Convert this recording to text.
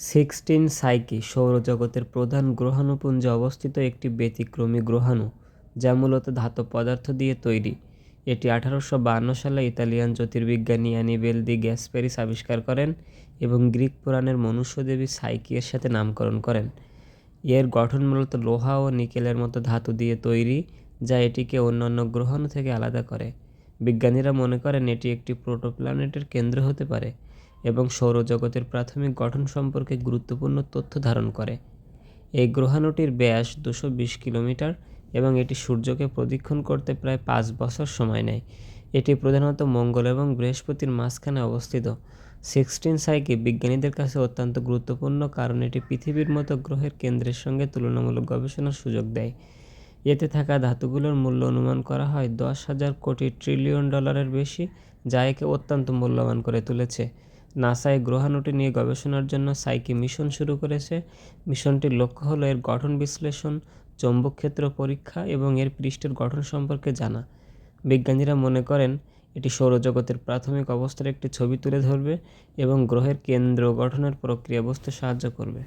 Sixteen psyche সৌরজগতের প্রধান গ্রহাণুপুঞ্জে অবস্থিত একটি ব্যতিক্রমী গ্রহাণু, যা মূলত ধাতব পদার্থ দিয়ে তৈরি। এটি আঠারোশো বাহান্ন সালে ইতালিয়ান জ্যোতির্বিজ্ঞানী অ্যানিবেল দি গ্যাসপেরিস আবিষ্কার করেন এবং গ্রিক পুরাণের মনুষ্যদেবী সাইকি এর সাথে নামকরণ করেন। এর গঠন মূলত লোহা ও নিকেলের মতো ধাতু দিয়ে তৈরি, যা এটিকে অন্যান্য গ্রহাণু থেকে আলাদা করে। বিজ্ঞানীরা মনে করেন এটি একটি প্রোটোপ্ল্যানেটের কেন্দ্র হতে পারে। এবং সৌরজগতের প্রাথমিক গঠন সম্পর্কে গুরুত্বপূর্ণ তথ্য ধারণ করে। এই গ্রহাণুটির ব্যাস দুশো বিশ কিলোমিটার এবং এটি সূর্যকে প্রদক্ষিণ করতে প্রায় পাঁচ বছর সময় নেয়। এটি প্রধানত মঙ্গল এবং বৃহস্পতির মাঝখানে অবস্থিত। সিক্সটিন সাইকি বিজ্ঞানীদের কাছে অত্যন্ত গুরুত্বপূর্ণ কারণ এটি পৃথিবীর মতো গ্রহের কেন্দ্রের সঙ্গে তুলনামূলক গবেষণার সুযোগ দেয়। এতে থাকা ধাতুগুলোর মূল্য অনুমান করা হয় দশ হাজার কোটি ট্রিলিয়ন ডলারের বেশি, যা একে অত্যন্ত মূল্যবান করে তুলেছে। নাসা এই গ্রহাণুটি নিয়ে গবেষণার জন্য সাইকি মিশন শুরু করেছে। মিশনটির লক্ষ্য হলো এর গঠন বিশ্লেষণ চৌম্বক ক্ষেত্র পরীক্ষা এবং এর পৃষ্ঠের গঠন সম্পর্কে জানা। বিজ্ঞানীরা মনে করেন, এটি সৌরজগতের প্রাথমিক অবস্থার একটি ছবি তুলে ধরবে এবং গ্রহের কেন্দ্র গঠনের প্রক্রিয়া বুঝতে সাহায্য করবে।